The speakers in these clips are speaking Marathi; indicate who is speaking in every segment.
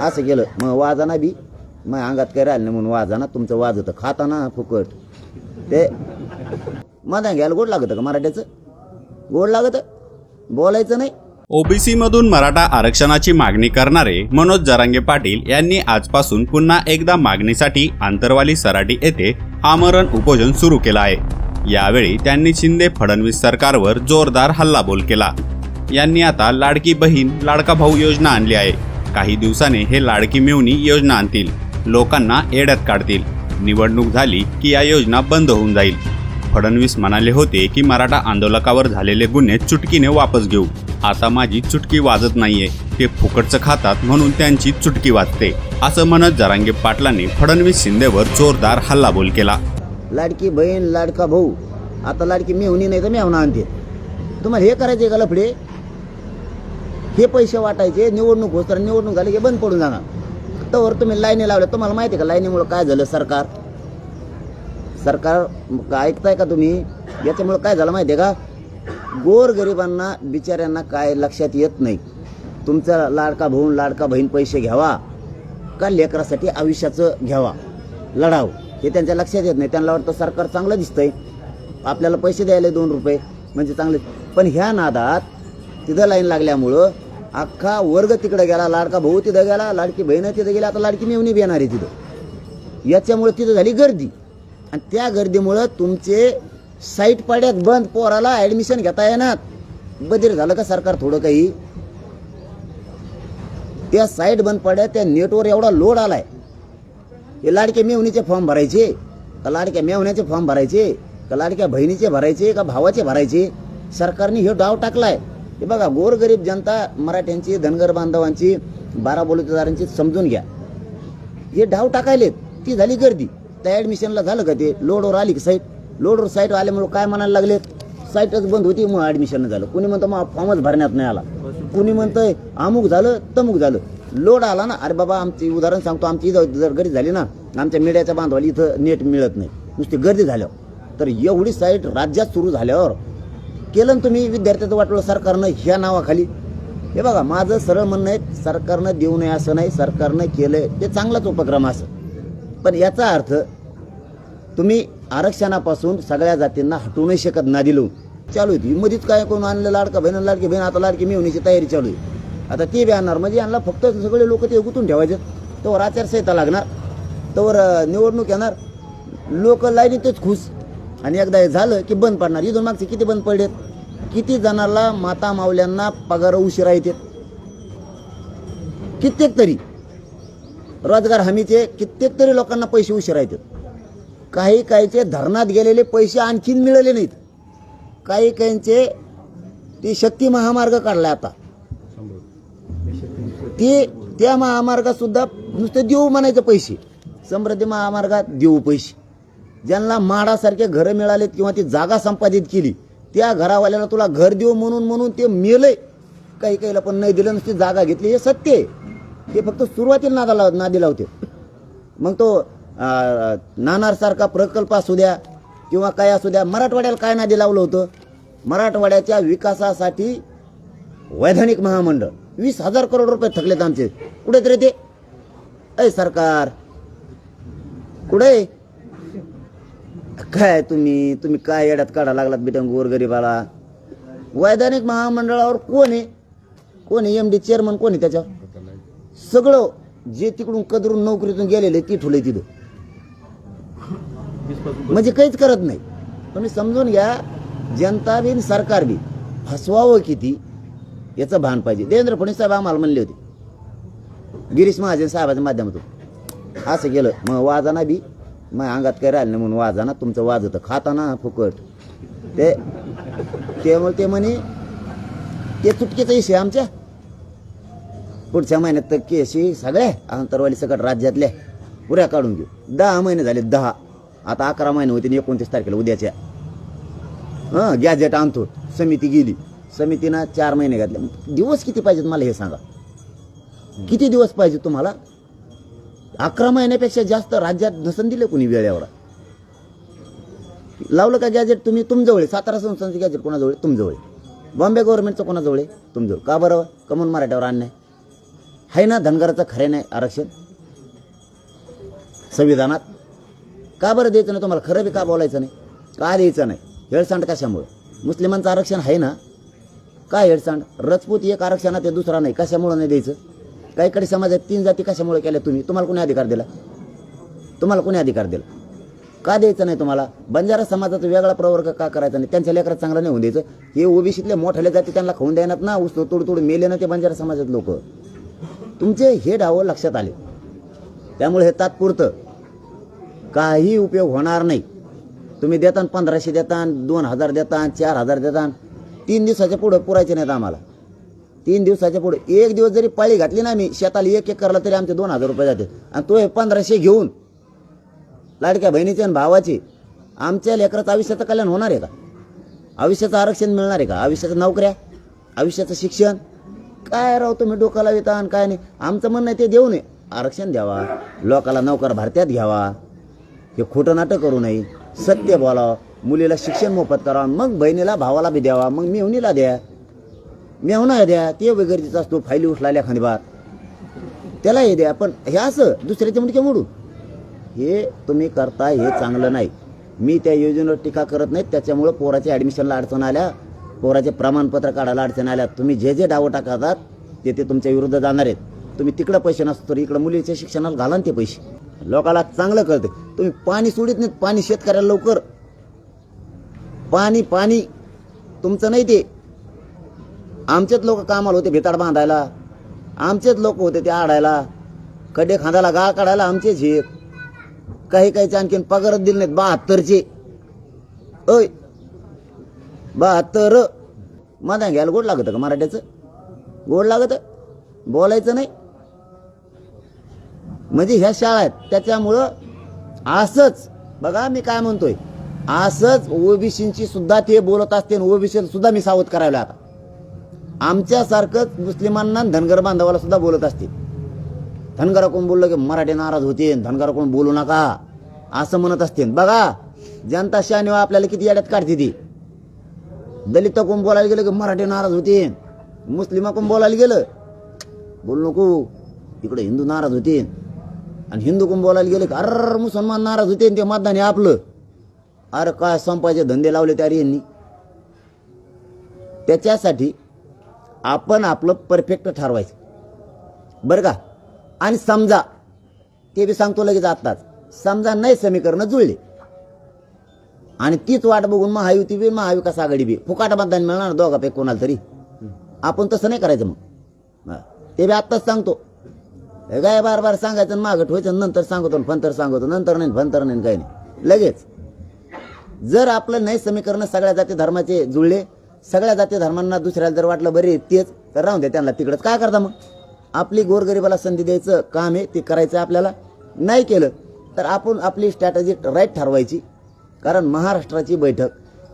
Speaker 1: असं केलं. मग वाजाना बी मग अंगात काही राहिलं नाही म्हणून वाजाना तुमचं वाजतं. खाताना फुकट. ते मधा घ्यायला गोड लागतं का मराठ्याचं? गोड लागतं? बोलायचं नाही.
Speaker 2: ओबीसी मधून मराठा आरक्षणाची मागणी करणारे मनोज जरांगे पाटील यांनी आजपासून पुन्हा एकदा मागणीसाठी आंतरवाली सराटी येथे आमरण उपोषण सुरू केलं आहे. यावेळी त्यांनी शिंदे फडणवीस सरकारवर जोरदार हल्लाबोल केला. यांनी आता लाडकी बहीण लाडका भाऊ योजना आणली आहे. काही दिवसाने हे लाडकी मिळवणी योजना आणतील. लोकांना येड्यात काढतील. निवडणूक झाली की या योजना बंद होऊन जाईल. फडणवीस म्हणाले होते की मराठा आंदोलकावर झालेले गुन्हे चुटकीने वापस घेऊ. आता माझी चुटकी वाजत नाहीये. ते फुकटचं खातात म्हणून त्यांची चुटकी वाजते. असं म्हणत जरांगे पाटलांनी फडणवीस शिंदेवर जोरदार हल्लाबोल केला.
Speaker 1: लाडकी बहीण लाडका भाऊ आता लाडकी मेवणी नाही तर मेहुणा आणते तुम्हाला हे करायचे का लफडे? हे पैसे वाटायचे निवडणूक होत तर निवडणूक झाली की बंद पडून जाणार. तर तुम्ही लाईनी लावल्या. तुम्हाला माहिती आहे का लाईनीमुळं काय झालं सरकार? सरकार का ऐकताय का तुम्ही? याच्यामुळं काय झालं माहिती आहे का? गोरगरिबांना बिचाऱ्यांना काय लक्षात येत नाही. तुमचा लाडका भाऊन लाडका बहीण पैसे घ्यावा का लेकरासाठी आयुष्याचं घ्यावा? लढाव. हे त्यांच्या लक्षात येत नाही. त्यांना वाटतं सरकार चांगलं दिसतंय. आपल्याला पैसे द्यायला दोन रुपये म्हणजे चांगले. पण ह्या नादात तिथं लाईन लागल्यामुळं अख्खा वर्ग तिकडे गेला लाडका भाऊ तिथं गेला लाडकी बहीण तिथं गेली आता लाडकी मेवणी बी येणार आहे तिथं. याच्यामुळे तिथं झाली गर्दी. आणि त्या गर्दीमुळं तुमचे साईट पाड्यात बंद पोराला ॲडमिशन घेता येणार. बधीर झालं का सरकार थोडं काही? त्या साईट बंद पड्या त्या नेटवर एवढा लोड आलाय. हे लाडक्या मेवणीचे फॉर्म भरायचे? का लाडक्या मेवण्याचे फॉर्म भरायचे? का लाडक्या बहिणीचे भरायचे? का भावाचे भरायचे? सरकारने हे डाव टाकलाय. हे बघा गोरगरीब जनता मराठ्यांची धनगर बांधवांची बारा बलुतेदारांची समजून घ्या. हे डाव टाकायलेत ती झाली गर्दी. त्या ॲडमिशनला झालं का ते? लोडवर आली की साईट लोडवर साईट आल्यामुळे काय म्हणायला लागलेत? साईटच बंद होती मग ॲडमिशन झालं. कुणी म्हणतं मग फॉर्मच भरण्यात नाही आला. कुणी म्हणतंय अमुक झालं तमुक झालं. लोड आला ना अरे बाबा आमची उदाहरण सांगतो आमची जर गर्दी झाली ना आमच्या मीडियाच्या बांधवाला इथं नेट मिळत नाही. नुसती गर्दी झाल्यावर. तर एवढी साईट राज्यात सुरू झाल्यावर केलं ना तुम्ही विद्यार्थ्याचं वाटलं सरकारनं ह्या नावाखाली. हे बघा माझं सरळ म्हणणं आहे सरकारनं देऊ नये असं नाही सरकारनं केलंय ते चांगलाच उपक्रम असं. पण याचा अर्थ तुम्ही आरक्षणापासून सगळ्या जातींना हटवू नाही शकत ना दिलो चालू आहे मध्येच काय कोण आणलं लाडका बहिण लाडकी बहीण आता लाडकी मिळवण्याची तयारी चालू आहे. आता ते बी आणणार म्हणजे यांना फक्त सगळे लोक ते गुंतून ठेवायचे. तोवर आचारसंहिता लागणार तोवर निवडणूक येणार. लोक लाईनीतच खुश. आणि एकदा हे झालं की बंद पडणार. इथून मागचे किती बंद पडलेत? किती जणांना माता मावल्यांना पगार उशिरा येतात? कित्येक तरी. रोजगार हमीचे कित्येक तरी लोकांना पैसे उशिरा येतात. काही काहीचे धरणात गेलेले पैसे आणखीन मिळाले नाहीत. काही काहींचे ती शक्ती महामार्ग काढला आता. ते त्या महामार्गात सुद्धा नुसते देऊ म्हणायचे पैसे. समृद्धी महामार्गात देऊ पैसे. ज्यांना माडासारखे घरं मिळालेत किंवा ती जागा संपादित केली त्या घरावाल्याला तुला घर देऊ म्हणून म्हणून ते मिळलंय काही काहीला पण नाही दिलं नसते जागा घेतली. हे सत्य आहे. ते फक्त सुरुवातीला नादा लाव नादी लावते. मग तो नाणारसारखा प्रकल्प असू द्या किंवा काय असू द्या मराठवाड्याला काय नादी लावलं होतं? मराठवाड्याच्या विकासासाठी वैधानिक महामंडळ. वीस हजार करोड रुपये थकलेत आमचे. कुठे तरी ते ऐ सरकार कुठे काय तुम्ही तुम्ही काय येड्यात काढा लागलात बिटंग गोरगरीबाला वैधानिक महामंडळावर कोण आहे? कोण आहे? एम डी चेअरमन कोण आहे त्याच्यावर? सगळं जे तिकडून कदरून नोकरीतून गेलेले ती ठुले तिथं. म्हणजे काहीच करत नाही. तुम्ही समजून घ्या जनता बी आणि सरकार बी फसवावं किती याचं भान पाहिजे. देवेंद्र फडणवीस साहेब आम्हाला म्हणले होते. गिरीश महाजन साहेबाच्या माध्यमातून. असं केलं. मग वाजाना बी मग अंगात काय राहिलं नाही म्हणून वाजाना तुमचं वाजतं. खाताना फुकट. ते त्यामुळे ते म्हणे ते चुटकेचा इशे आमच्या. पुढच्या महिन्यात तर केशी सगळ्या अंतरवाली सगळं राज्यातल्या पुऱ्या काढून घेऊ. दहा महिने झाले दहा. आता अकरा महिने होते एकोणतीस तारखेला उद्याच्या. हां गॅजेट आणतो समिती गेली. समितीनं चार महिने घातले. दिवस किती पाहिजेत मला हे सांगा? किती दिवस पाहिजे तुम्हाला? अकरा महिन्यापेक्षा जास्त राज्यात नसन दिले कोणी वेळेवर? लावलं का गॅजेट तुम्ही? तुमजवळ आहे. सातारा संस्थांचं गॅजेट कोणाजवळ आहे? तुमजवळ आहे. बॉम्बे गव्हर्नमेंटचं कोणाजवळ आहे? तुमजवळ. का बरं? कमून मराठ्यावर अन्याय. आहे ना धनगराचं खरे नाही आरक्षण? संविधानात? का बरं द्यायचं नाही तुम्हाला? खरं बी का बोलायचं नाही? का द्यायचं नाही? हेळसांड कशामुळं? मुस्लिमांचं आरक्षण आहे ना? काय हेळसांड? रजपूत एक आरक्षणात आहे दुसरा नाही. कशामुळं नाही द्यायचं? काही कडे समाजात तीन जाती कशामुळे केल्या तुम्ही? तुम्हाला कोणी अधिकार दिला? तुम्हाला कोणी अधिकार दिला? का द्यायचं नाही तुम्हाला? बंजारा समाजाचा वेगळा प्रवर्ग का करायचा नाही? त्यांच्या लेकरात चांगलं नाही होऊन द्यायचं. हे ओबीसीतले मोठ्याले जाती त्यांना खाऊन द्यायनात ना उस तोड तोड मेले ना ते बंजारा समाजात लोक. तुमचे हे डावं लक्षात आले. त्यामुळे हे तात्पुरतं. काही उपयोग होणार नाही. तुम्ही देतान पंधराशे देतान दोन हजार देतान चार हजार देतान तीन दिवसाच्या पुढं पुरायचे नाहीत आम्हाला. तीन दिवसाच्या पुढे. एक दिवस जरी पाळी घातली ना मी शेताला एक एक करला तरी आमचे दोन हजार रुपये जाते. आणि तो हे पंधराशे घेऊन लाडक्या बहिणीचे आणि भावाची आमच्या लेकराचं आयुष्याचं कल्याण होणार आहे का? आयुष्याचं आरक्षण मिळणार आहे का? आयुष्याचं नोकऱ्या आयुष्याचं शिक्षण? काय राव तुम्ही डोक्याला येता आणि काय नाही? आमचं म्हणणं आहे ते देऊ नये. आरक्षण द्यावा. लोकाला नोकर भारत्यात घ्यावा. हे खोटं नाटक करू नये. सत्य बोलावं. मुलीला शिक्षण मोफत करावं. मग बहिणीला भावाला बी द्यावा. मग मेहुणीला द्या. मेहना द्या ते वगैरेचा असतो फायली उचलाल्या खांदीबार त्याला हे द्या पण हे असं दुसऱ्याच्या मुडक्या मोडू. हे तुम्ही करताय हे चांगलं नाही. मी त्या योजनेवर टीका करत नाही त्याच्यामुळं पोराच्या ॲडमिशनला अडचण आल्या पोराचे प्रमाणपत्र काढायला अडचण आल्या. तुम्ही जे जे डावं टाकतात ते ते तुमच्या विरुद्ध जाणार आहेत. तुम्ही तिकडं पैसे नसतो तर इकडं मुलीच्या शिक्षणाला घाला ते पैसे. लोकाला चांगलं कळते. तुम्ही पाणी सोडित नाहीत पाणी शेतकऱ्याला लवकर. पाणी पाणी तुमचं नाही ते. आमचेच लोक कामाला होते भिताड बांधायला. आमचेच लोक होते ते आडायला. खड्डे खांदाला गाळ काढायला आमचेच हे काही काहीचे आणखीन पगारच दिले नाहीत बहात्तरचे. अय बहात्तर. माझा घ्यायला गोड लागतं का मराठ्याचं? गोड लागत? बोलायचं नाही. म्हणजे ह्या शाळा आहेत त्याच्यामुळं असंच. बघा मी काय म्हणतोय. असंच ओबीसींची सुद्धा ते बोलत असते ओबीसी सुद्धा मी सावध करायला आता. आमच्यासारखंच मुस्लिमांना धनगर बांधवाला सुद्धा बोलत असते धनगरा कोण बोललं की मराठी नाराज होते धनगरा कोण बोलू नका. असं म्हणत असते बघा जनता शानिवा आपल्याला किती याड्यात काढते ती. दलित कोण बोलायला गेलं की मराठी नाराज होते मुस्लिमा कोण बोलायला गेलं बोल नको. इकडे हिंदू नाराज होते आणि हिंदू कोण बोलायला गेले की अर मुसलमान नाराज होते आणि ते मतदान हे आपलं. अरे काय संपायचे धंदे लावले त्या यांनी. त्याच्यासाठी आपण आपलं परफेक्ट ठरवायचं. बरं का? आणि समजा ते बी सांगतो लगेच आत्ताच समजा नाही समीकरणं जुळले. आणि तीच वाट बघून महायुती बी महाविकास आघाडी बी फुकाट मतदान मिळणार दोघापैकी कोणाला तरी. आपण तसं नाही करायचं मग. ते बी आत्ताच सांगतो. काय बार बार सांगायचं आणि मागं ठेवायचं नंतर सांगतो फंतर सांगतो नंतर नाही फंतर नाही काही नाही. लगेच. जर आपलं नाही समीकरण सगळ्या जाती धर्माचे जुळले सगळ्या जाती धर्मांना दुसऱ्याला जर वाटलं बरे तेच तर राहून द्या त्यांना तिकडंच. काय करता मग? आपली गोरगरिबाला संधी द्यायचं काम आहे ते करायचं आपल्याला. नाही केलं तर आपण आपली स्ट्रॅटजी राईट ठरवायची. कारण महाराष्ट्राची बैठक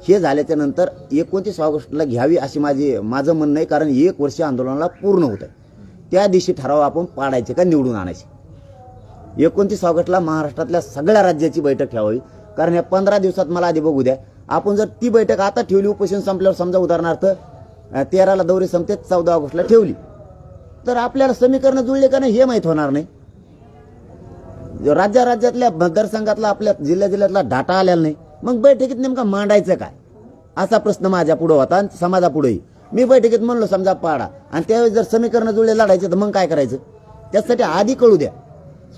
Speaker 1: हे झाल्याच्यानंतर एकोणतीस ऑगस्टला घ्यावी अशी माझी माझं म्हणणं आहे कारण एक वर्ष आंदोलनाला पूर्ण होतं त्या दिवशी ठराव आपण पाडायचे का निवडून आणायचे. एकोणतीस ऑगस्टला महाराष्ट्रातल्या सगळ्या राज्याची बैठक ठेवावी. कारण या पंधरा दिवसात मला आधी बघू द्या आपण जर ती बैठक आता ठेवली उपोषण संपल्यावर समजा उदाहरणार्थ तेराला दौरे संपते चौदा ऑगस्टला ठेवली. तर आपल्याला समीकरण जुळले का नाही हे माहीत होणार नाही. राज्या राज्यातल्या मतदारसंघातला आपल्या जिल्ह्या जिल्ह्यातला डाटा आलेला नाही. मग बैठकीत नेमका मांडायचं काय? असा प्रश्न माझ्या पुढे होता आणि समाजापुढेही. मी बैठकीत म्हणलो समजा पाडा. आणि त्यावेळेस जर समीकरणं जुळले लढायचे तर मग काय करायचं? त्यासाठी आधी कळू द्या.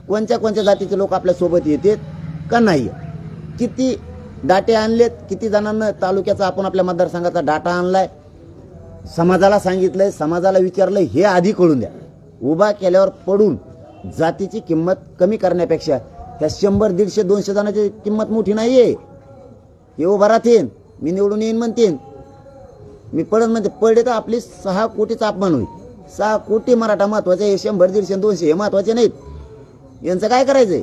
Speaker 1: कोणत्या कोणत्या जातीचे लोक आपल्यासोबत येतात का नाही? किती डाटे आणलेत. किती जणांना तालुक्याचा आपण आपल्या मतदारसंघाचा डाटा आणलाय. समाजाला सांगितलंय समाजाला विचारलंय हे आधी कळून द्या. उभा केल्यावर पडून जातीची किंमत कमी करण्यापेक्षा त्या शंभर दीडशे दोनशे जणांची किंमत मोठी नाही आहे हे उभा राहतील. मी निवडून येईन म्हणतीन मी पडत म्हणते पडले तर आपली सहा कोटीचा अपमान होईल. सहा कोटी मराठा महत्त्वाचे हे शंभर दीडशे दोनशे हे महत्त्वाचे नाहीत. यांचं काय करायचं आहे